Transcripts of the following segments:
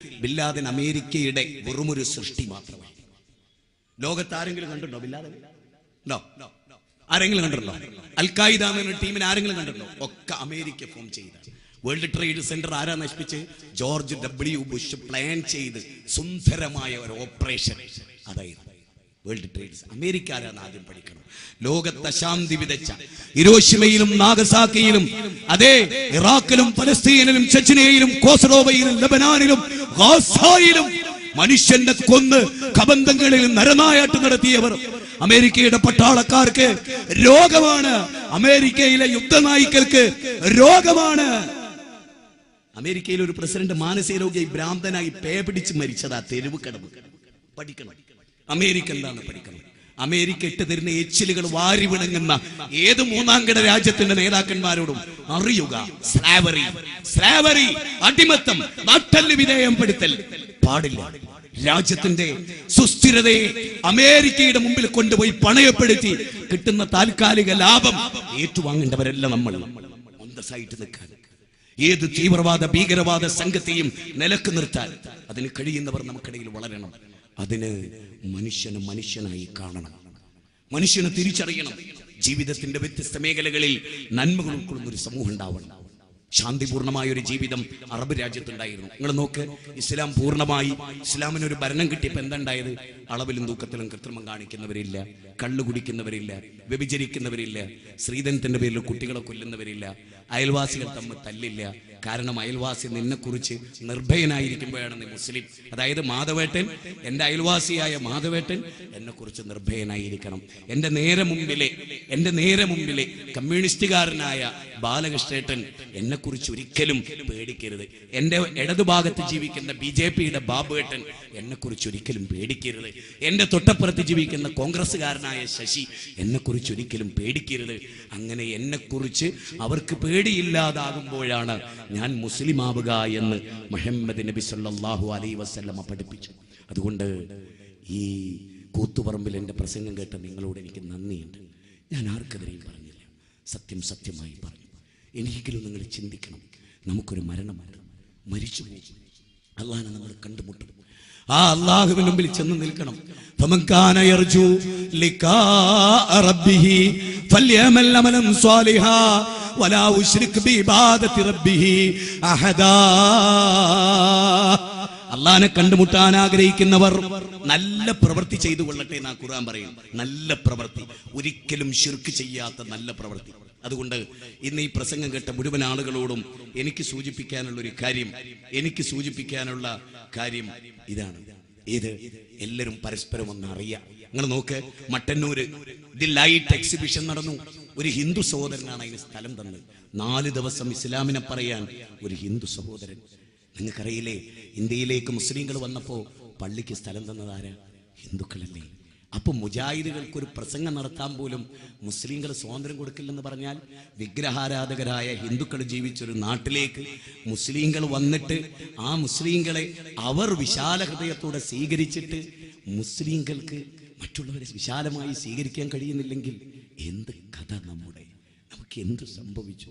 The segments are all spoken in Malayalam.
ബില്ലാദൻ അമേരിക്കയുടെ വെറുമൊരു സൃഷ്ടി മാത്രമാണ് ലോകത്ത് ആരെങ്കിലും കണ്ടിട്ടുണ്ടോ ബില്ലാദൻ ആരെങ്കിലും കണ്ടിട്ടുണ്ടോ? അൽഖായിദ എന്ന ടീമിനെ ആരെങ്കിലും കണ്ടിട്ടുണ്ടോ? ഒക്കെ അമേരിക്ക ഫോം ചെയ്ത. വേൾഡ് ട്രേഡ് സെന്റർ ആരാ നശിപ്പിച്ച് ജോർജ് ഡബ്ല്യു ബുഷ് പ്ലാൻ ചെയ്ത് സുന്ദരമായ ഒരു ഓപ്പറേഷൻ അതായത് വേൾഡ് ട്രേഡ് അമേരിക്ക ആരാന്ന് ആദ്യം പഠിക്കണം ലോകത്ത് അശാന്തി വിതച്ച ഇരോഷിമയിലും നാഗസാക്കിയിലും അതെ ഇറാഖിലും പലസ്തീനിലും ചെച്ചനയിലും കോസറോവയിലും ലബനാനിലും ഗാസായിലും മനുഷ്യന്റെ കൊന്ന് കബന്ധങ്ങളിൽ നരനായാട്ട് നടത്തിയവർ. അമേരിക്കയുടെ പട്ടാളക്കാർക്ക് രോഗമാണ്. അമേരിക്കയിലെ യുദ്ധനായിക്കൾക്ക് രോഗമാണ്. അമേരിക്കയിലെ ഒരു പ്രസിഡന്റ് മാനസിക രോഗിയായി ഭ്രാന്തനായി പേ പിടിച്ച് മരിച്ചതാ തെരുവ് കടവ്. പഠിക്കണം. അമേരിക്ക എന്താണ് പഠിക്കണം അമേരിക്ക ഇട്ട് തരുന്ന എച്ചിലുകൾ വാരി വിണങ്ങുന്ന ഏത് മൂന്നാം കിട രാജ്യത്തിന്റെ നേതാക്കന്മാരോടും അറിയുക. സ്ലാവറി സ്ലാവറി അടിമത്തം നട്ടൽ വിധേയപ്പെടുത്തൽ പാടില്ല. രാജ്യത്തിന്റെ സുസ്ഥിരതയെ അമേരിക്കയുടെ മുമ്പിൽ കൊണ്ടുപോയി പണയപ്പെടുത്തി കിട്ടുന്ന താൽക്കാലിക ലാഭം ഏറ്റുവാങ്ങേണ്ടവരല്ല നമ്മൾ. അന്തസ്സായിട്ട് നിൽക്കാൻ. ഏത് തീവ്രവാദ ഭീകരവാദ സംഘത്തെയും നിലയ്ക്ക് നിർത്താൻ അതിന് കഴിയുന്നവർ നമുക്കിടയിൽ വളരണം. അതിന് മനുഷ്യന് മനുഷ്യനായി കാണണം. മനുഷ്യനെ തിരിച്ചറിയണം. ജീവിതത്തിന്റെ വ്യത്യസ്ത മേഖലകളിൽ നന്മകൾ ഉൾക്കൊള്ളുന്ന ഒരു സമൂഹം ഉണ്ടാവണം. ശാന്തിപൂർണമായ ഒരു ജീവിതം അറബ് രാജ്യത്തുണ്ടായിരുന്നു. നിങ്ങൾ നോക്ക് ഇസ്ലാം പൂർണമായി ഇസ്ലാമിന് ഒരു ഭരണം കിട്ടിയപ്പോൾ എന്തുണ്ടായത് അളവിലും തൂക്കത്തിലും കൃത്രിമം കാണിക്കുന്നവരില്ല കള്ളു കുടിക്കുന്നവരില്ല വ്യഭിചരിക്കുന്നവരില്ല ശ്രീധനത്തിന്റെ പേരിൽ കുട്ടികളെ കൊല്ലുന്നവരില്ല അയൽവാസികൾ തമ്മിൽ തല്ലില്ല. കാരണം അയൽവാസി നിന്നെക്കുറിച്ച് നിർഭയനായിരിക്കുമ്പോഴാണ് നീ മുസ്ലിം. അതായത് മാധവേട്ടൻ എന്റെ അയൽവാസിയായ മാധവേട്ടൻ എന്നെക്കുറിച്ച് നിർഭയനായിരിക്കണം. എന്റെ നേരെ മുമ്പിലെ എന്റെ നേരെ മുമ്പിലെ കമ്മ്യൂണിസ്റ്റുകാരനായ ബാലകൃഷ്ണേട്ടൻ എന്നെക്കുറിച്ച് ഒരിക്കലും പേടിക്കരുത്. എന്റെ ഇടതുഭാഗത്ത് ജീവിക്കുന്ന ബി ജെ പിയുടെ ബാബുവേട്ടൻ എന്നെക്കുറിച്ച് ഒരിക്കലും പേടിക്കരുത്. എന്റെ തൊട്ടപ്പുറത്ത് ജീവിക്കുന്ന കോൺഗ്രസ്സുകാരനായ ശശി എന്നെക്കുറിച്ച് ഒരിക്കലും പേടിക്കരുത്. അങ്ങനെ എന്നെക്കുറിച്ച് അവർക്ക് പേടിയില്ലാതാകുമ്പോഴാണ് ഞാൻ മുസ്ലിമാവുക എന്ന് മുഹമ്മദ് നബി സല്ലാഹു അലൈ വസ്ല്ലമ്മ പഠിപ്പിച്ചു. അതുകൊണ്ട് ഈ കൂത്തുപറമ്പിൽ എന്റെ പ്രസംഗം കേട്ട നിങ്ങളോട് എനിക്ക് നന്ദിയുണ്ട്. ഞാൻ ആർക്കെതിരെയും പറഞ്ഞില്ല. സത്യം സത്യമായി പറഞ്ഞു. എനിക്കെങ്കിലും നിങ്ങൾ ചിന്തിക്കണം. നമുക്കൊരു മരണമുണ്ട് മരിച്ചു പോകും അള്ളാഹാനെ നമ്മൾ കണ്ടുമുട്ടും. ആ അള്ളാഹുവിന് മുമ്പിൽ ചെന്ന് നിൽക്കണം فمن كان يرجو لقاء ربه فليعمل عملا صالحا ولا يشرك بعبادة ربه أحدا അള്ളാനെ കണ്ടുമുട്ടാൻ ആഗ്രഹിക്കുന്നവർ നല്ല പ്രവൃത്തി ചെയ്തു കൊള്ളട്ടെ എന്നാ ഖുർആൻ പറയും നല്ല പ്രവൃത്തി ഒരിക്കലും ശിർക്ക് ചെയ്യാത്ത നല്ല പ്രവൃത്തി അതുകൊണ്ട് ഇന്ന് ഈ പ്രസംഗം കേട്ട മുഴുവൻ ആളുകളോടും എനിക്ക് സൂചിപ്പിക്കാനുള്ള ഒരു കാര്യം എനിക്ക് സൂചിപ്പിക്കാനുള്ള കാര്യം ഇതാണ്. ഇത് എല്ലാവരും പരസ്പരം ഒന്ന് അറിയാം. നിങ്ങൾ നോക്ക് മട്ടന്നൂര് ദി ലൈറ്റ് എക്സിബിഷൻ നടന്നു. ഒരു ഹിന്ദു സഹോദരനാണ് അതിന് സ്ഥലം തന്നത്. നാല് ദിവസം ഇസ്ലാമിനെ പറയാൻ ഒരു ഹിന്ദു സഹോദരൻ. നിങ്ങൾക്കറിയില്ലേ ഇന്ത്യയിലേക്ക് മുസ്ലിങ്ങൾ വന്നപ്പോൾ പള്ളിക്ക് സ്ഥലം തന്നത് ആരാ? ഹിന്ദുക്കളല്ലേ. അപ്പൊ മുജാഹിദുകൾക്ക് ഒരു പ്രസംഗം നടത്താൻ പോലും മുസ്ലിങ്ങൾ സ്വാതന്ത്ര്യം കൊടുക്കില്ലെന്ന് പറഞ്ഞാൽ വിഗ്രഹാരാധകരായ ഹിന്ദുക്കൾ ജീവിച്ചൊരു നാട്ടിലേക്ക് മുസ്ലിങ്ങൾ വന്നിട്ട് ആ മുസ്ലിങ്ങളെ അവർ വിശാല ഹൃദയത്തോടെ സ്വീകരിച്ചിട്ട് മുസ്ലിങ്ങൾക്ക് മറ്റുള്ളവരെ വിശാലമായി സ്വീകരിക്കാൻ കഴിയുന്നില്ലെങ്കിൽ എന്ത് കഥ നമ്മുടെ? നമുക്ക് എന്ത് സംഭവിച്ചു?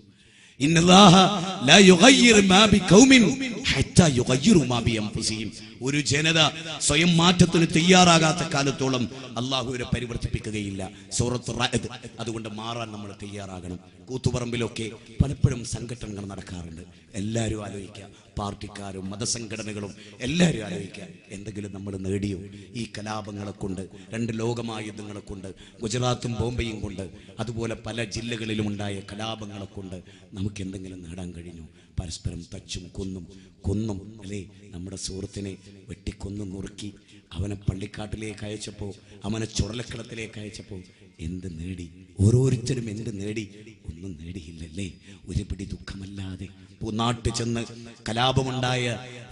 ഒരു ജനത സ്വയം മാറ്റത്തിന് തയ്യാറാകാത്ത കാലത്തോളം അള്ളാഹു അവരെ പരിവർത്തിപ്പിക്കുകയില്ല. സൂറത്ത് അതുകൊണ്ട് മാറാൻ നമ്മൾ തയ്യാറാകണം. കൂത്തുപറമ്പിലൊക്കെ പലപ്പോഴും സംഘടനകൾ നടക്കാറുണ്ട്. എല്ലാവരും ആലോചിക്കുക പാർട്ടിക്കാരും മതസംഘടനകളും എല്ലാവരും ആലോചിക്കുക എന്തെങ്കിലും നമ്മൾ നേടിയോ? ഈ കലാപങ്ങളെ കൊണ്ട് രണ്ട് ലോകമായുധങ്ങളെ കൊണ്ട് ഗുജറാത്തും ബോംബെയും കൊണ്ട് അതുപോലെ പല ജില്ലകളിലും ഉണ്ടായ കലാപങ്ങളെ കൊണ്ട് നമുക്ക് എന്തെങ്കിലും നേടാൻ കഴിഞ്ഞു? പരസ്പരം തച്ചും കൊന്നും കൊന്നും അല്ലേ? നമ്മുടെ സുഹൃത്തിനെ വെട്ടിക്കൊന്നും നുറുക്കി അവനെ പള്ളിക്കാട്ടിലേക്ക് അയച്ചപ്പോൾ അവനെ ചുടലക്കളത്തിലേക്ക് അയച്ചപ്പോൾ എന്ത് നേടി? ഓരോരുത്തരും എന്ത് നേടി? ഒന്നും നേടിയില്ലല്ലേ? ഒരു പിടി ദുഃഖമല്ലാതെ പൂനാട്ട് ചെന്ന് കലാപമുണ്ടായ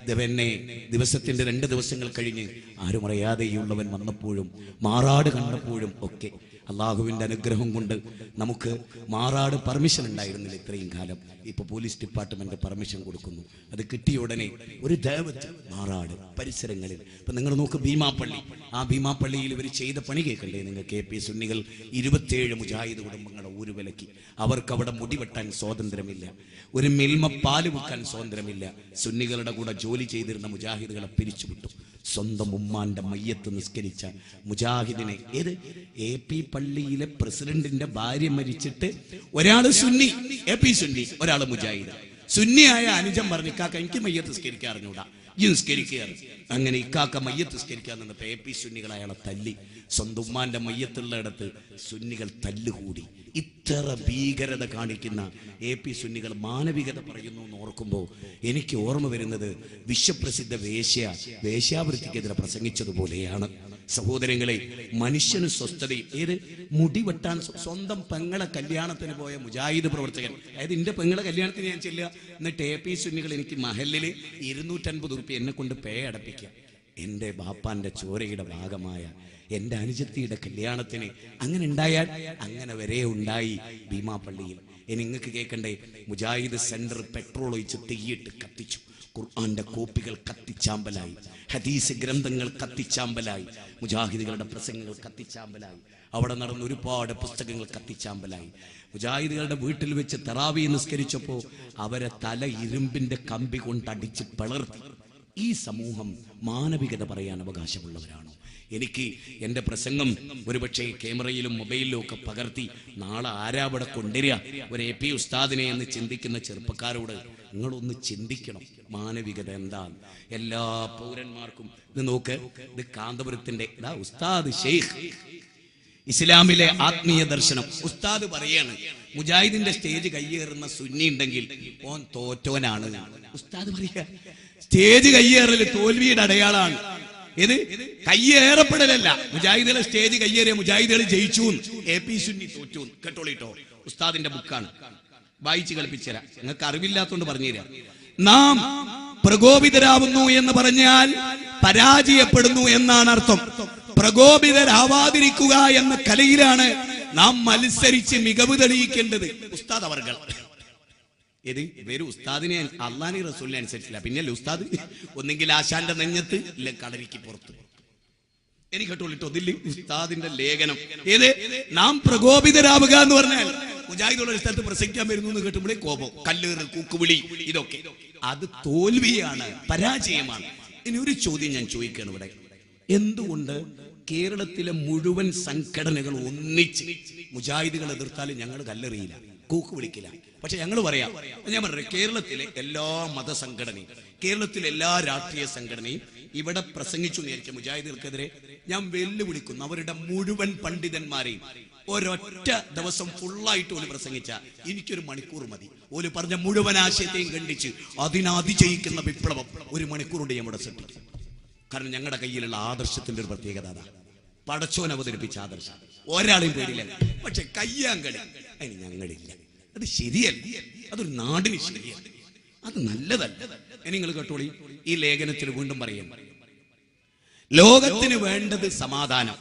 ദേവനെ ദിവസത്തിന്റെ രണ്ട് ദിവസങ്ങൾ കഴിഞ്ഞ് ആരും അറിയാതെയുള്ളവൻ വന്നപ്പോഴും മാറാട് കണ്ടപ്പോഴും ഒക്കെ അള്ളാഹുവിന്റെ അനുഗ്രഹം കൊണ്ട് നമുക്ക് മാറാട് പെർമിഷൻ ഉണ്ടായിരുന്നില്ല ഇത്രയും കാലം. ഇപ്പോൾ പോലീസ് ഡിപ്പാർട്ട്മെന്റ് പെർമിഷൻ കൊടുക്കുന്നു. അത് കിട്ടിയ ഉടനെ ഒരു ദേവത്ത് മാറാട് പരിസരങ്ങളിൽ. ഇപ്പം നിങ്ങൾ നോക്ക് ഭീമാപ്പള്ളി. ആ ഭീമാപ്പള്ളിയിൽ ഇവർ ചെയ്ത പണി കേൾക്കണ്ടേ നിങ്ങൾ? കെ പി സുന്നികൾ ഇരുപത്തിയേഴ് മുജാഹിദ് കുടുംബങ്ങളെ ഊരുവിലക്കി. അവർക്ക് അവിടെ മുടിവെട്ടാൻ സ്വാതന്ത്ര്യമില്ല. ഒരു മിൽമ പാൽ വെക്കാൻ സ്വാതന്ത്ര്യമില്ല. സുന്നികളുടെ കൂടെ ജോലി ചെയ്തിരുന്ന മുജാഹിദുകളെ പിരിച്ചുവിട്ടു. സ്വന്തം ഉമ്മാന്റെ മയ്യത്ത് നിസ്കരിച്ച മുജാഹിദിനെ. ഏത്? എ പി പള്ളിയിലെ പ്രസിഡന്റിന്റെ ഭാര്യ മരിച്ചിട്ട് ഒരാൾ സുന്നി എ പി സുന്നി ഒരാൾ മുജാഹിദ്. സുന്നിയായ അനുജം പറഞ്ഞിക്കാക്ക എനിക്ക് മയ്യത്ത് നിസ്കരിക്കാൻ അറിഞ്ഞൂടാ ഈ അങ്ങനെ ഇക്കാക്ക മയ്യത്ത് നിസ്കരിക്കാൻ നിന്നപ്പോ എ പി സുന്നികൾ അയാളെ തല്ലി. സ്വന്തം ഉമ്മാന്റെ മയ്യത്തുള്ള ഇടത്ത് സുന്നികൾ തല്ലുകൂടി. ഇത്ര ഭീകരത കാണിക്കുന്ന എ പി സുന്നികൾ മാനവികത പറയുന്നു എന്ന് ഓർക്കുമ്പോൾ എനിക്ക് ഓർമ്മ വരുന്നത് വിശ്വപ്രസിദ്ധ വേശ്യ വേശ്യാവൃത്തിക്കെതിരെ പ്രസംഗിച്ചതുപോലെയാണ്. സഹോദരങ്ങളെ മനുഷ്യന് സ്വസ്ഥതയും ഏത് മുടി വെട്ടാൻ സ്വന്തം പെങ്ങളെ കല്യാണത്തിന് പോയ മുജാഹിദ് പ്രവർത്തകൻ. അതായത് എന്റെ പെങ്ങളെ കല്യാണത്തിന് ഞാൻ ചെല്ലുക. എന്നിട്ട് എ പി സുന്നികൾ എനിക്ക് മഹലിൽ ഇരുന്നൂറ്റൻപത് റുപ്യ എന്നെ കൊണ്ട് പേ അടപ്പിക്കുക. എന്റെ ബാപ്പാന്റെ ചോരയുടെ ഭാഗമായ എന്റെ അനുജത്തിയുടെ കല്യാണത്തിന് അങ്ങനെ ഉണ്ടായാൽ അങ്ങനെ വരെ ഉണ്ടായി ഭീമാപ്പള്ളിയിൽ ഇനി നിങ്ങൾക്ക് കേൾക്കണ്ടേ മുജാഹിദ് സെന്റർ പെട്രോൾ ഒഴിച്ച് തീയിട്ട് കത്തിച്ചു. ഖുർആന്റെ കോപ്പികൾ കത്തിച്ചാമ്പലായി. ഹദീസ് ഗ്രന്ഥങ്ങൾ കത്തിച്ചാമ്പലായി. മുജാഹിദുകളുടെ പ്രസംഗങ്ങൾ കത്തിച്ചാമ്പലായി. അവിടെ നടന്ന ഒരുപാട് പുസ്തകങ്ങൾ കത്തിച്ചാമ്പലായി. മുജാഹിദുകളുടെ വീട്ടിൽ വെച്ച് തറാവി നിസ്കരിച്ചപ്പോൾ അവരെ തല ഇരുമ്പിന്റെ കമ്പി കൊണ്ട് അടിച്ച് പിളർത്തി. ഈ സമൂഹം മാനവികത പറയാൻ അവകാശമുള്ളവരാണോ. എനിക്ക് എന്റെ പ്രസംഗം ഒരുപക്ഷെ ക്യാമറയിലും മൊബൈലിലും ഒക്കെ പകർത്തി നാളെ ആരാവിടെ കൊണ്ടുവരിക? ഒരു എ പി ഉസ്താദിനെ എന്ന് ചിന്തിക്കുന്ന ചെറുപ്പക്കാരോട് നിങ്ങളൊന്ന് ചിന്തിക്കണം. മാനവികത എന്താണ്? എല്ലാ പൗരന്മാർക്കും ഇത് നോക്ക് ഇത് കാന്തപുരത്തിന്റെ ഉസ്താദ് ഷെയ്ഖ് ഇസ്ലാമിലെ ആത്മീയ ദർശനം. ഉസ്താദ് പറയാണ് മുജാഹിദിന്റെ സ്റ്റേജ് കയ്യേറുന്ന സുന്നി ഉണ്ടെങ്കിൽ ഓൻ തോറ്റോനാണ് ഉസ്താദ് പറയുക സ്റ്റേജ് കയ്യേറൽ തോൽവിയുടെ അടയാളാണ്. ഇത് കയ്യേറപ്പെടലല്ല. മുജാഹിദുകളെ സ്റ്റേജ് കയ്യേറിയ മുജാഹിദുകൾ ജയിച്ചു എ പി സുന്നി തോറ്റു കേട്ടോളിട്ടോ? ഉസ്താദിന്റെ ബുക്കാണ്. വായിച്ച് കളിപ്പിച്ചുതരാം നിങ്ങൾക്ക് അറിവില്ലാത്തോണ്ട് പറഞ്ഞുതരാം നാം പ്രകോപിതരാവുന്നു എന്ന് പറഞ്ഞാൽ പരാജയപ്പെടുന്നു എന്നാണ് അർത്ഥം. പ്രകോപിതരാവാതിരിക്കുക എന്ന കലയിലാണ് നാം മത്സരിച്ച് മികവ് തെളിയിക്കേണ്ടത്. ഉസ്താദ് അവർകൾ. ഇത് ഇവർ ഉസ്താദിനെ അള്ളാനി റസൂലിനെ അനുസരിച്ചില്ല. പിന്നല്ലേ ഉസ്താദ്? ഒന്നെങ്കിൽ ആശാന്റെ നെഞ്ഞത്ത് ഇല്ല കളരിക്ക് പുറത്ത്. എനിക്ക് കേട്ടോളിട്ടോ ഇതിൽ ഉസ്താദിന്റെ ലേഖനം. ഏത്? നാം പ്രകോപിതരാവുക എന്ന് പറഞ്ഞാൽ മുജാഹിദുള്ള സ്ഥലത്ത് പ്രസംഗിക്കാൻ വരുന്നു എന്ന് കേട്ടുമ്പോഴേ കോപം. കല്ലേറ് കൂക്കുവിളി ഇതൊക്കെ. അത് തോൽവിയാണ് പരാജയമാണ്. ഇനി ഒരു ചോദ്യം ഞാൻ ചോദിക്കുകയാണ് ഇവിടെ. എന്തുകൊണ്ട് കേരളത്തിലെ മുഴുവൻ സംഘടനകൾ ഒന്നിച്ച് മുജാഹിദുകൾ എതിർത്താലും ഞങ്ങൾ കല്ലെറിയില്ല? കൂക്ക് വിളിക്കില്ല. പക്ഷെ ഞങ്ങൾ പറയാം ഞാൻ പറഞ്ഞു കേരളത്തിലെ എല്ലാ മതസംഘടനയും കേരളത്തിലെ എല്ലാ രാഷ്ട്രീയ സംഘടനയും ഇവിടെ പ്രസംഗിച്ചു നേരിച്ച മുജാഹിദികൾക്കെതിരെ ഞാൻ വെല്ലുവിളിക്കുന്നു. അവരുടെ മുഴുവൻ പണ്ഡിതന്മാരെയും ഒരൊറ്റ ദിവസം ഫുള്ളായിട്ട് ഓൽ പ്രസംഗിച്ച എനിക്കൊരു മണിക്കൂർ മതി. ഓൽ പറഞ്ഞ മുഴുവൻ ആശയത്തെയും ഖണ്ഡിച്ച് അതിനതിജയിക്കുന്ന വിപ്ലവം ഒരു മണിക്കൂറുണ്ട് നമ്മുടെ സൃഷ്ടിക്കും. കാരണം ഞങ്ങളുടെ കയ്യിലുള്ള ആദർശത്തിന്റെ ഒരു പ്രത്യേകത അതാണ് പടച്ചോൻ അവതരിപ്പിച്ച ആദർശം. ഒരാളെയും പേടില്ല പക്ഷെ കയ്യാങ്കളി. അതിന് ഞങ്ങളില്ല. അത് ശരിയല്ല. അതൊരു നാടിന് ശരിയല്ല. അത് നല്ലതല്ല. നിങ്ങൾ കേട്ടോളി ഈ ലേഖനത്തിൽ വീണ്ടും പറയും. ലോകത്തിന് വേണ്ടത് സമാധാനം.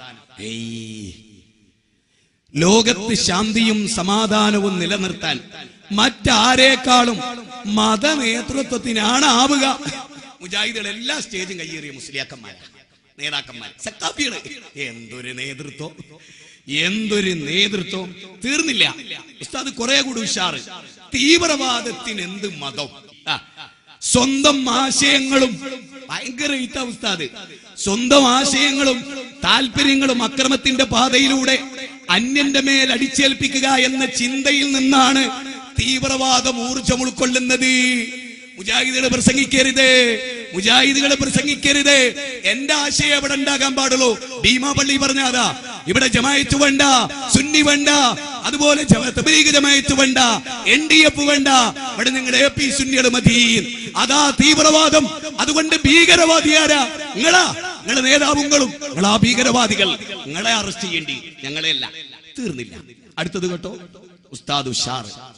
ലോകത്ത് ശാന്തിയും സമാധാനവും നിലനിർത്താൻ മറ്റാരേക്കാളും മതനേതൃത്വത്തിനാണ് ആവുക. മുജാഹിദുകൾ എല്ലാ സ്റ്റേജും കയ്യേറിയ മുസ്ലിയാക്കന്മാരാ. നേതാക്കന്മാർ. സക്കാഫികൾ എന്തൊരു നേതൃത്വം? എന്തൊരു നേതൃത്വം? തീർന്നില്ല. ഉസ്താദ് കുറെ കൂടി ഉഷാറ്. തീവ്രവാദത്തിന് എന്ത് മതം? സ്വന്തം ആശയങ്ങളും ഭയങ്കര ഉസ്താദ്. സ്വന്തം ആശയങ്ങളും താല്പര്യങ്ങളും അക്രമത്തിന്റെ പാതയിലൂടെ അന്യന്റെ മേൽ അടിച്ചേൽപ്പിക്കുക എന്ന ചിന്തയിൽ നിന്നാണ് തീവ്രവാദം ഊർജം ഉൾക്കൊള്ളുന്നത്. മുജാഹിദുകൾ പ്രസംഗിക്കരുത് മുജാഹിദുകൾ പ്രസംഗിക്കരുത്. എന്റെ ആശയം എവിടെ ഉണ്ടാകാൻ പാടുള്ളൂ? ഭീമാ പള്ളി പറഞ്ഞാതാ. ഇവിടെ ജമായത്ത് വേണ്ട സുന്നി വേണ്ട അതുപോലെ ജമായത്ത് വേണ്ട എൻ ഡി എഫ് വേണ്ട. ഇവിടെ നിങ്ങളുടെ എ പി സുന്നികൾ മതി. അതാ തീവ്രവാദം. അതുകൊണ്ട് ഭീകരവാദിയാരാ നിങ്ങളാ. നിങ്ങളെ നേതാവുങ്ങളും നിങ്ങളാ ഭീകരവാദികൾ. നിങ്ങളെ അറസ്റ്റ് ചെയ്യേണ്ടി ഞങ്ങളെയല്ല. തീർന്നില്ല. അടുത്തത് കേട്ടോ. ഉസ്താദ് ഉഷാർ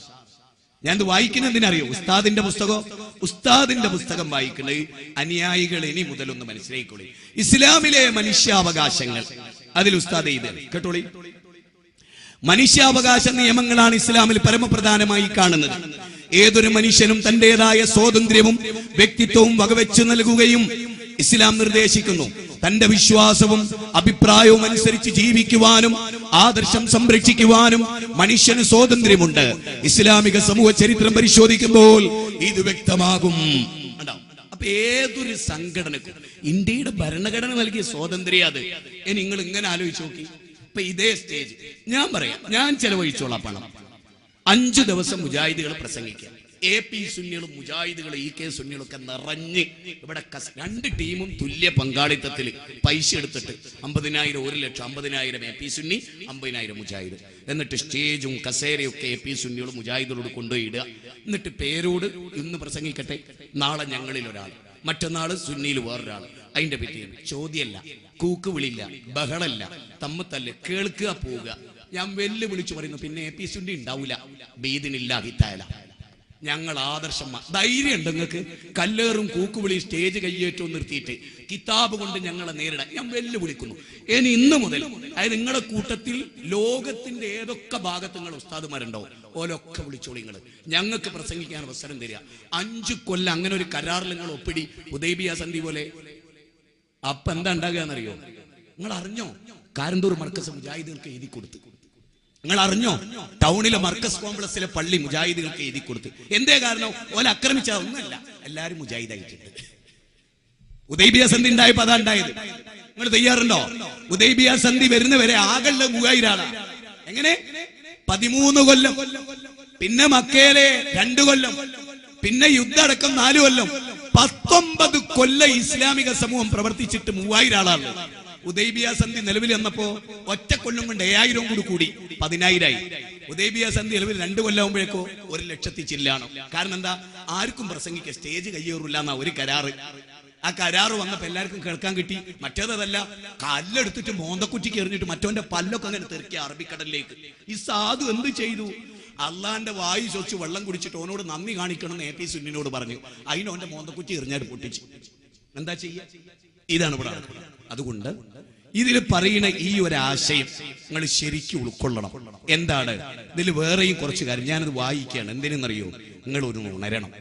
ഞാൻ ഇത് വായിക്കുന്നത് എന്തിനറിയോ? ഉസ്താദിന്റെ പുസ്തകം ഉസ്താദിന്റെ പുസ്തകം വായിക്കുന്നത് അനുയായികൾ ഇനി മുതലൊന്ന് മനസ്സിലായിക്കോളി. ഇസ്ലാമിലെ മനുഷ്യാവകാശങ്ങൾ. അതിൽ ഉസ്താദ് ഇത് കേട്ടോളി. മനുഷ്യാവകാശ നിയമങ്ങളാണ് ഇസ്ലാമിൽ പരമപ്രധാനമായി കാണുന്നത്. ഏതൊരു മനുഷ്യനും തന്റേതായ സ്വാതന്ത്ര്യവും വ്യക്തിത്വവും വകവെച്ചു നൽകുകയും ഇസ്ലാം നിർദ്ദേശിക്കുന്നു. തന്റെ വിശ്വാസവും അഭിപ്രായവും അനുസരിച്ച് ജീവിക്കുവാനും ആദർശം സംരക്ഷിക്കുവാനും മനുഷ്യന് സ്വാതന്ത്ര്യമുണ്ട്. ഇസ്ലാമിക സമൂഹ ചരിത്രം പരിശോധിക്കുമ്പോൾ ഇത് വ്യക്തമാകും? അപ്പൊ ഏതൊരു സംഘടനക്കും ഇന്ത്യയുടെ ഭരണഘടന നൽകിയ സ്വാതന്ത്ര്യം അത്. നിങ്ങൾ ഇങ്ങനെ ആലോചിച്ച് നോക്കി. ഇപ്പൊ ഇതേ സ്റ്റേജ് ഞാൻ പറയാം ഞാൻ ചെലവഴിച്ചോളാം പണം. അഞ്ചു ദിവസം മുജാഹിദികൾ പ്രസംഗിക്കുക എ പി സുന്നികളും മുജാഹിദുകളും ഇ കെ സുന്നികളും ഒക്കെ നിറഞ്ഞ് ഇവിടെ രണ്ട് ടീമും തുല്യ പങ്കാളിത്തത്തിൽ പൈസ എടുത്തിട്ട് അമ്പതിനായിരം ഒരു ലക്ഷം അമ്പതിനായിരം എ പി സുന്നി അമ്പതിനായിരം മുജാഹിദ്. എന്നിട്ട് സ്റ്റേജും കസേരയും ഒക്കെ എ പി സുന്നികളും മുജാഹിദുകളോട് കൊണ്ടുപോയി ഇടുക എന്നിട്ട് പേരോട് ഇന്ന് പ്രസംഗിക്കട്ടെ നാളെ ഞങ്ങളിൽ ഒരാൾ മറ്റന്നാൾ സുന്നിയിൽ വേറൊരാൾ. അതിന്റെ പറ്റിയാണ് ചോദ്യമല്ല കൂക്ക് വിളില്ല ബഹളല്ല തമ്മത്തല്ല കേൾക്കുക പോവുക. ഞാൻ വെല്ലു വിളിച്ചു പറയുന്നു പിന്നെ എ പി സുന്നി ഉണ്ടാവില്ല ബീദിനില്ല ഹിത്തായാല ഞങ്ങൾ ആദർശം മാ- ധൈര്യം ഉണ്ട് നിങ്ങൾക്ക്. കല്ലേറും കൂക്കുവിളി സ്റ്റേജ് കയ്യേറ്റവും നിർത്തിയിട്ട് കിതാബ് കൊണ്ട് ഞങ്ങളെ നേരിടാൻ. ഞാൻ വെല്ലു വിളിക്കുന്നു ഇനി ഇന്ന് മുതൽ അതായത് നിങ്ങളുടെ കൂട്ടത്തിൽ ലോകത്തിന്റെ ഏതൊക്കെ ഭാഗത്ത് നിങ്ങൾ ഉസ്താദുമാരുണ്ടോ ഓലൊക്കെ വിളിച്ചോളി നിങ്ങൾ ഞങ്ങൾക്ക് പ്രസംഗിക്കാൻ അവസരം തരിക. അഞ്ചു കൊല്ലം അങ്ങനെ ഒരു കരാറിൽ നിങ്ങൾ ഒപ്പിടി ഉദയബിയ സന്ധി പോലെ. അപ്പൊ എന്താ ഉണ്ടാകുക എന്നറിയോ? നിങ്ങൾ അറിഞ്ഞോ? കാരന്തൂർ മർക്കസ് മുജാഹിദുകൾക്ക് എഴുതി കൊടുത്തു. നിങ്ങൾ അറിഞ്ഞോ ടൗണിലെ മർക്കസ് കോംപ്ലക്സിലെ പള്ളി മുജാഹിദുകൾക്ക് എഴുതി കൊടുത്തു. എന്തേ കാരണം? ഓല ആക്രമിച്ച ഒന്നല്ല. എല്ലാരും മുജാഹിദായിട്ടുണ്ട്. ഉദൈബിയ സന്ധി ഉണ്ടായപ്പോ അതാ ഉണ്ടായത്. നിങ്ങൾ തയ്യാറുണ്ടോ? ഉദൈബിയ സന്ധി വരുന്നവരെ ആകെ മൂവായിരാണ് എങ്ങനെ? പതിമൂന്ന് കൊല്ലം. പിന്നെ മക്കയിലെ രണ്ടു കൊല്ലം. പിന്നെ യുദ്ധമടക്കം നാലു കൊല്ലം. പത്തൊമ്പത് കൊല്ലം ഇസ്ലാമിക സമൂഹം പ്രവർത്തിച്ചിട്ട് മൂവായിരം ആളാണ് ഉദൈബിയ സന്ധി നിലവിൽ വന്നപ്പോ ഒറ്റ കൊല്ലം കൊണ്ട് ഏഴായിരം കൂടി കൂടി പതിനായിരമായി ഉദൈബിയ സന്ധി നിലവിൽ രണ്ട് കൊല്ലാകുമ്പോഴേക്കോ ഒരു ലക്ഷത്തി ചില്ലാണ്. കാരണം എന്താ? ആർക്കും പ്രസംഗിക്ക സ്റ്റേജ് കയ്യേറില്ല എന്നാ ഒരു കരാറ്. ആ കരാറ് വന്നപ്പോ എല്ലാവർക്കും കേൾക്കാൻ കിട്ടി. മറ്റേതല്ല കല്ലെടുത്തിട്ട് മോന്തക്കുറ്റിക്ക് എറിഞ്ഞിട്ട് മറ്റവന്റെ പല്ലൊക്കെ അങ്ങനെ തെറിക്കുക അറബിക്കടലിലേക്ക്. ഈ സാധു എന്ത് ചെയ്തു? അള്ളാന്റെ വായു ചോദിച്ച് വെള്ളം കുടിച്ചിട്ട് ഓനോട് നന്ദി കാണിക്കണം എന്ന് എ പി സുന്നിനോട് പറഞ്ഞു. അതിനോന്റെ മോന്തക്കുറ്റി എറിഞ്ഞാൽ പൊട്ടിച്ചു. എന്താ ചെയ്യ? ഇതാണ് ഇവിടെ. അതുകൊണ്ട് ഇതിൽ പറയുന്ന ഈ ഒരു ആശയം നിങ്ങൾ ശരിക്കും ഉൾക്കൊള്ളണം. എന്താണ്? ഇതിൽ വേറെയും കുറച്ച് കാര്യം. ഞാനത് വായിക്കുകയാണ്. എന്തിനെന്നറിയോ? നിങ്ങൾ ഒരു ഉണരണം.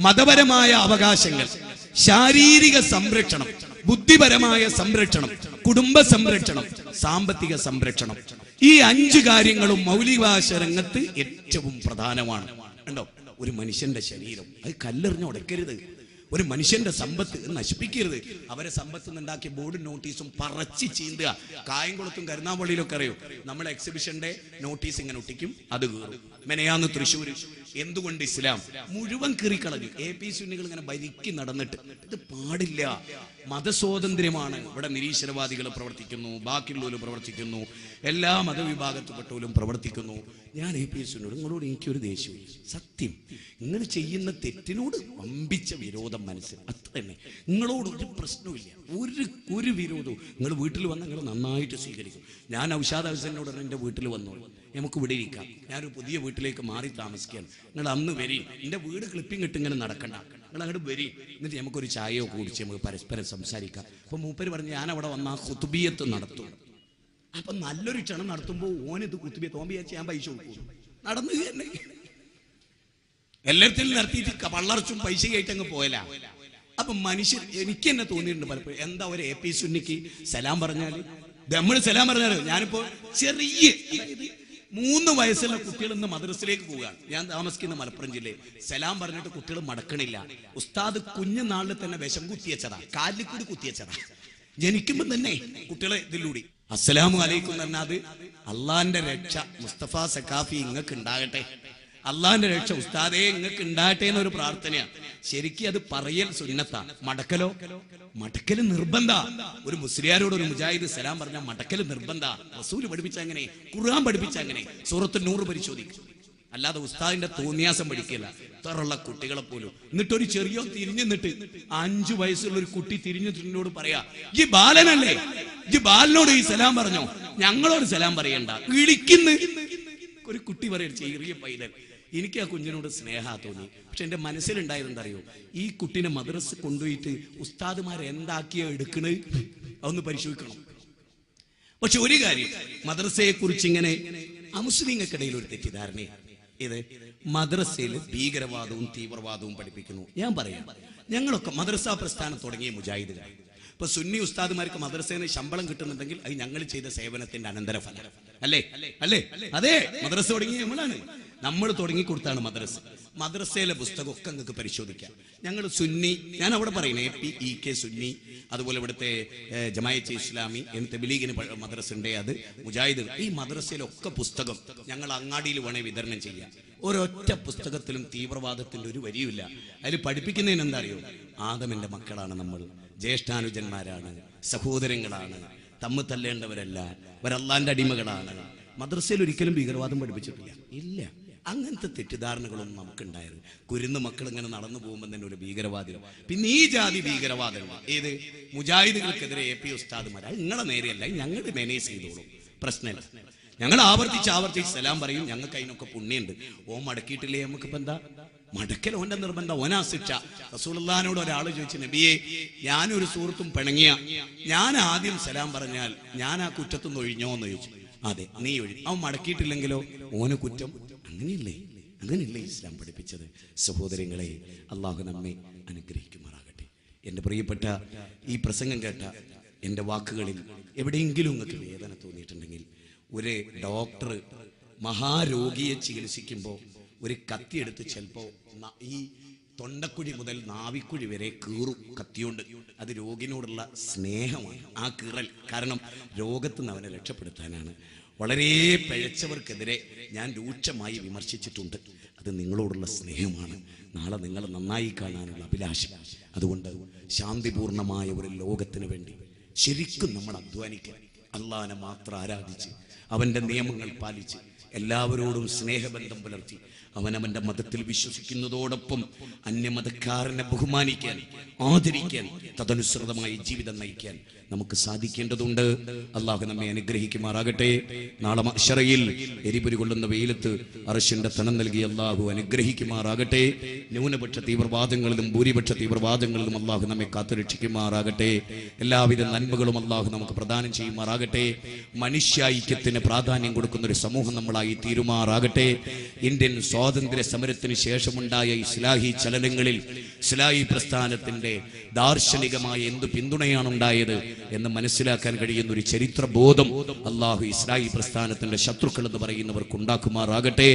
മതപരമായ അവകാശങ്ങൾ ശാരീരിക സംരക്ഷണം ബുദ്ധിപരമായ സംരക്ഷണം കുടുംബ സംരക്ഷണം സാമ്പത്തിക സംരക്ഷണം ഈ അഞ്ച് കാര്യങ്ങളും മൗലികാശ രംഗത്ത് ഏറ്റവും പ്രധാനമാണ്. ഉണ്ടോ ഒരു മനുഷ്യന്റെ ശരീരം. അത് കല്ലെറിഞ്ഞ് ഉടക്കരുത് ഒരു മനുഷ്യന്റെ സമ്പത്ത് നശിപ്പിക്കരുത്. അവരെ സമ്പത്ത് ഉണ്ടാക്കി ബോർഡ് നോട്ടീസും പറച്ച് ചീന്തുക. കായംകുളത്തും കരുനാമ്പള്ളിയിലും ഒക്കെ അറിയോ? നമ്മൾ എക്സിബിഷന്റെ നോട്ടീസ് ഇങ്ങനെ ഒട്ടിക്കും അത് കീറും. മെനയാന്ന് തൃശ്ശൂര്. എന്തുകൊണ്ട് ഇസ്ലാം? മുഴുവൻ കീറിക്കളഞ്ഞു. എ പി സുന്നികൾ ഇങ്ങനെ ഭരിക്കി നടന്നിട്ട്. ഇത് പാടില്ല. മതസ്വാതന്ത്ര്യമാണ്. ഇവിടെ നിരീശ്വരവാദികൾ പ്രവർത്തിക്കുന്നു ബാക്കിയുള്ളവരും പ്രവർത്തിക്കുന്നു എല്ലാ മതവിഭാഗത്തിൽപ്പെട്ടവരും പ്രവർത്തിക്കുന്നു. ഞാൻ എ പി എസിനോട് നിങ്ങളോട് എനിക്കൊരു ദേഷ്യം. സത്യം. നിങ്ങൾ ചെയ്യുന്ന തെറ്റിനോട് വമ്പിച്ച വിരോധം. മനസ്സിൽ അത്ര തന്നെ നിങ്ങളോട് ഒരു പ്രശ്നവുമില്ല. ഒരു ഒരു വിരോധവും. നിങ്ങൾ വീട്ടിൽ വന്ന് നിങ്ങൾ നന്നായിട്ട് സ്വീകരിക്കും. ഞാൻ ഔഷാദ് ഹസനോട് എന്റെ വീട്ടിൽ വന്നോളൂ. നമുക്ക് ഇവിടെ ഇരിക്കാം. ഞാനൊരു പുതിയ വീട്ടിലേക്ക് മാറി താമസിക്കുകയാണ്. നിങ്ങൾ അന്ന് വരി എന്റെ വീട് ക്ലിപ്പിംഗ് ഇട്ട് ഇങ്ങനെ നടക്കണ്ട. നിങ്ങൾ അങ്ങോട്ട് വരി എന്നിട്ട് നമുക്കൊരു ചായയോ കുടിച്ച് നമുക്ക് പരസ്പരം സംസാരിക്കാം. അപ്പം മൂപ്പര് പറഞ്ഞ് ഞാൻ അവിടെ വന്ന കുത്തുബിയത്ത് നടത്തും. അപ്പം നല്ലൊരു ക്ഷണം നടത്തുമ്പോൾ ഓനിത് കുത്തുബിയത്ത് വെച്ച് ഞാൻ പൈസ കൊടുക്കും. നടന്നു തന്നെ. എല്ലാത്തിലും നിർത്തിയിട്ട് വള്ളർച്ചും പൈസ ആയിട്ട് അങ്ങ് പോയല. അപ്പൊ മനുഷ്യർ എനിക്ക് തന്നെ തോന്നിയിട്ടുണ്ട് പലപ്പോഴും. എന്താ ഒരു എ പി സുന്നിക്ക് സലാം പറഞ്ഞാൽ? നമ്മൾ സലാം പറഞ്ഞാൽ? ഞാനിപ്പോ ചെറിയ മൂന്ന് വയസ്സുള്ള കുട്ടികൾ ഇന്ന് മദ്രസയിലേക്ക് പോവുകയാണ് ഞാൻ താമസിക്കുന്ന മലപ്പുറം ജില്ലയിൽ. സലാം പറഞ്ഞിട്ട് കുട്ടികൾ മടക്കണില്ല. ഉസ്താദ് കുഞ്ഞുനാളിൽ തന്നെ വിഷം കുത്തിയച്ചതാ കാലിൽ കൂടി കുത്തിയച്ചതാ ജനിക്കുമ്പോ തന്നെ കുട്ടികളെ ഇതിലൂടി. അസ്സലാമു അലൈക്കും പറഞ്ഞാൽ അത് അള്ളാന്റെ രക്ഷ. മുസ്തഫ സക്കാഫി ഇങ്ങക്ക് ഉണ്ടാകട്ടെ. അള്ളാന്റെ രക്ഷ. ഉസ്താദേ നിങ്ങൾക്ക് ഉണ്ടാകട്ടെ എന്നൊരു പ്രാർത്ഥനയാണ് ശരിക്കും അത് പറയൽ സുന്നത്ത. മടക്കലോ? മടക്കൽ നിർബന്ധ. ഒരു മുസ്ലിയാരോട് ഒരു മുജാഹിദ് സലാം പറഞ്ഞ മടക്കൽ നിർബന്ധ. റസൂൽ പഠിപ്പിച്ച അങ്ങനെ ഖുർആൻ പഠിപ്പിച്ച അങ്ങനെ സൂറത്ത് നൂറ് പരിശോധിക്കും. അല്ലാതെ ഉസ്താദിന്റെ തോന്നിയാസം പഠിക്കില്ല ഇത്രയുള്ള കുട്ടികളെ പോലും. എന്നിട്ട് ഒരു ചെറിയ തിരിഞ്ഞു നിന്നിട്ട് അഞ്ചു വയസ്സുള്ള ഒരു കുട്ടി തിരിഞ്ഞു തിരിഞ്ഞോട് പറയാ ഈ ബാലനല്ലേ? ഈ ബാലനോട് ഈ സലാം പറഞ്ഞോ? ഞങ്ങളോട് സലാം പറയണ്ട. വിളിക്കുന്നു ഒരു കുട്ടി പറയും ചെറിയ പൈതൽ. എനിക്ക് ആ കുഞ്ഞിനോട് സ്നേഹ തോന്നി. പക്ഷെ എന്റെ മനസ്സിലുണ്ടായതെന്തറിയോ? ഈ കുട്ടീനെ മദ്രസ് കൊണ്ടുപോയിട്ട് ഉസ്താദുമാർ എന്താക്കിയോ എടുക്കണത് അതൊന്ന് പരിശോധിക്കണം. പക്ഷെ ഒരു കാര്യം മദ്രസയെ കുറിച്ച് ഇങ്ങനെ അമുസ്ലിങ്ങൾക്കിടയിൽ ഒരു തെറ്റിദ്ധാരണ ഇത് മദ്രസയിൽ ഭീകരവാദവും തീവ്രവാദവും പഠിപ്പിക്കുന്നു. ഞാൻ പറയാം ഞങ്ങളൊക്കെ മദ്രസ പ്രസ്ഥാനം തുടങ്ങിയ മുജാഹിദുകൾ. ഇപ്പൊ സുന്നി ഉസ്താദുമാർക്ക് മദ്രസയിൽ ശമ്പളം കിട്ടുന്നുണ്ടെങ്കിൽ അത് ഞങ്ങൾ ചെയ്ത സേവനത്തിന്റെ അനന്തരഫലം. അല്ലേ? അല്ലേ? അതെ. മദ്രസ തുടങ്ങിയ നമ്മളാണ്. നമ്മൾ തുടങ്ങി കൊടുത്താണ് മദ്രസ. മദ്രസയിലെ പുസ്തകമൊക്കെ നിങ്ങൾക്ക് പരിശോധിക്കാം. ഞങ്ങൾ സുന്നി ഞാൻ അവിടെ പറയുന്നത് A P E K Sunni അതുപോലെ ഇവിടുത്തെ ജമായത്ത് ഇസ്ലാമി എന്നിട്ട് തെബിലീഗിന് പ- മദ്രസ ഉണ്ട് അത് മുജാഹിദ്. ഈ മദ്രസയിലൊക്കെ പുസ്തകം ഞങ്ങൾ അങ്ങാടിയിൽ വേണേ വിതരണം ചെയ്യാം. ഒരൊറ്റ പുസ്തകത്തിലും തീവ്രവാദത്തിന്റെ ഒരു വരിയുമില്ല. അതിൽ പഠിപ്പിക്കുന്നതിന് എന്താ അറിയോ ആദമിന്റെ മക്കളാണ് നമ്മൾ. ജ്യേഷ്ഠാനുജന്മാരാണ്. സഹോദരങ്ങളാണ്. തമ്മ് തല്ലേണ്ടവരല്ല. ഒരല്ലാന്റെ അടിമകളാണ്. മദ്രസയിൽ ഒരിക്കലും ഭീകരവാദം പഠിപ്പിച്ചിട്ടില്ല. ഇല്ല. അങ്ങനത്തെ തെറ്റിദ്ധാരണകളൊന്നും നമുക്കുണ്ടായിരുന്നു കുരുന്ന് മക്കൾ ഇങ്ങനെ നടന്നു പോകുമ്പോൾ തന്നെ ഒരു ഭീകരവാദികൾ. പിന്നെ ഈ ജാതി ഭീകരവാദികൾ ഏത്? മുജാഹിദുകൾക്കെതിരെ എ പി ഉസ്താദുമാർ നിങ്ങളെ നേരെയല്ല ഞങ്ങൾ മാനേജ് ചെയ്തോളൂ. പ്രശ്നമില്ല ഞങ്ങൾ ആവർത്തിച്ച് ആവർത്തിച്ച് സലാം പറയും. ഞങ്ങൾക്ക് അതിനൊക്കെ പുണ്യുണ്ട് ഓ മടക്കിയിട്ടില്ലേ നമുക്കിപ്പോ എന്താ? മടക്കൽ ഓന്റെ നിർബന്ധം. ഓനാ ശിക്ഷ. റസൂലുള്ളഹാനോട് ഒരാൾ ചോദിച്ചു നബിയെ ഞാനൊരു സുഹൃത്തും പിണങ്ങിയ. ഞാൻ ആദ്യം സലാം പറഞ്ഞാൽ ഞാൻ ആ കുറ്റത്തുനിന്ന് ഒഴിഞ്ഞോ എന്ന് ചോദിച്ചു. അതെ നീ ഒഴി. അവൻ മടക്കിയിട്ടില്ലെങ്കിലോ? ഓന് കുറ്റം അങ്ങനെയല്ലേ? അങ്ങനെയല്ലേ ഇസ്ലാം പഠിപ്പിച്ചത്? സഹോദരങ്ങളെ അള്ളാഹു നമ്മെ അനുഗ്രഹിക്കുമാറാകട്ടെ. എന്റെ പ്രിയപ്പെട്ട ഈ പ്രസംഗം കേട്ട എന്റെ വാക്കുകളിൽ എവിടെയെങ്കിലും നിങ്ങൾക്ക് വേദന തോന്നിയിട്ടുണ്ടെങ്കിൽ ഒരു ഡോക്ടർ മഹാരോഗിയെ ചികിത്സിക്കുമ്പോൾ ഒരു കത്തിയെടുത്ത് ചിലപ്പോൾ ഈ തൊണ്ടക്കുഴി മുതൽ നാവിക്കുഴി വരെ കീറും കത്തിയുണ്ട്. അത് രോഗിനോടുള്ള സ്നേഹമാണ് ആ കീറൽ. കാരണം രോഗത്ത് നിന്ന് അവനെ രക്ഷപ്പെടുത്താനാണ് വളരെ പിഴച്ചവർക്കെതിരെ ഞാൻ രൂക്ഷമായി വിമർശിച്ചിട്ടുണ്ട്. അത് നിങ്ങളോടുള്ള സ്നേഹമാണ്. നാളെ നിങ്ങൾ നന്നായി കാണാനുള്ള അഭിലാഷം. അതുകൊണ്ട് ശാന്തിപൂർണമായ ഒരു ലോകത്തിന് വേണ്ടി ശരിക്കും നമ്മൾ അധ്വാനിക്കാൻ അള്ളാഹനെ മാത്രം ആരാധിച്ച് അവന്റെ നിയമങ്ങൾ പാലിച്ച് എല്ലാവരോടും സ്നേഹബന്ധം പുലർത്തി അവനവന്റെ മതത്തിൽ വിശ്വസിക്കുന്നതോടൊപ്പം അന്യമതക്കാരനെ ബഹുമാനിക്കാൻ ആദരിക്കാൻ തദനുസൃതമായി ജീവിതം നയിക്കാൻ നമുക്ക് സാധിക്കേണ്ടതുണ്ട്. അള്ളാഹു നമ്മെ അനുഗ്രഹിക്കുമാറാകട്ടെ. നാളെ അക്ഷറയിൽ എരിപുരി കൊള്ളുന്ന വെയിലത്ത് അറശിന്റെ തണം നൽകി അള്ളാഹു അനുഗ്രഹിക്കുമാറാകട്ടെ. ന്യൂനപക്ഷ തീവ്രവാദങ്ങളിലും ഭൂരിപക്ഷ തീവ്രവാദങ്ങളിലും അള്ളാഹു നമ്മെ കാത്തുരക്ഷിക്കുമാറാകട്ടെ. എല്ലാവിധ നന്മകളും അള്ളാഹു നമുക്ക് പ്രദാനം ചെയ്യുമാറാകട്ടെ. മനുഷ്യായിക്യത്തിന് പ്രാധാന്യം കൊടുക്കുന്ന ഒരു സമൂഹം നമ്മളായി തീരുമാറാകട്ടെ ഇന്ത്യൻ സ്വാതന്ത്ര്യ സമരത്തിന് ശേഷമുണ്ടായ ഇസ്ലാഹി ചലനങ്ങളിൽ ഇസ്ലാഹി പ്രസ്ഥാനത്തിന്റെ ദാർശനികമായ എന്ത് പിന്തുണയാണ് ഉണ്ടായത് എന്ന് മനസ്സിലാക്കാൻ കഴിയുന്ന ഒരു ചരിത്ര ബോധം അള്ളാഹു ഇസ്ലാഹി പ്രസ്ഥാനത്തിന്റെ ശത്രുക്കൾ എന്ന് പറയുന്നവർക്ക് ഉണ്ടാക്കുമാറാകട്ടെ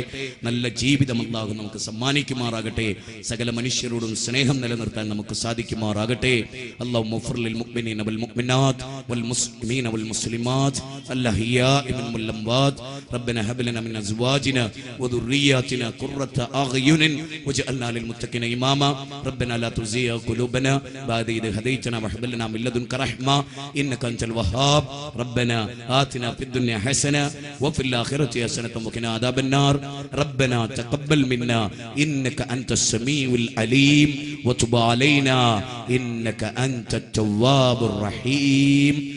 നല്ല ജീവിതം അള്ളാഹു നമുക്ക് സമ്മാനിക്കുമാറാകട്ടെ സകല മനുഷ്യരോടും സ്നേഹം നിലനിർത്താൻ നമുക്ക് സാധിക്കുമാറാകട്ടെ അള്ളാഹു മുഫറിൽ മുഅ്മിനീന വൽ മുഅ്മിനാത്ത് വൽ മുസ്ലിമീന വൽ മുസ്ലിമാത്ത് الأحياء منهم والأموات ربنا هب لنا من أزواجنا وذرياتنا قرة أعين. واجعلنا للمتقين إماما. ربنا لا تزيغ قلوبنا بعد إذ هديتنا وهب لنا من لدنك رحمة. إنك أنت الوهاب. ربنا آتنا في الدنيا حسنة وفي الآخرة حسنة وقنا عذاب النار. ربنا تقبل منا. إنك أنت السميع العليم. وتب علينا. إنك أنت التواب الرحيم.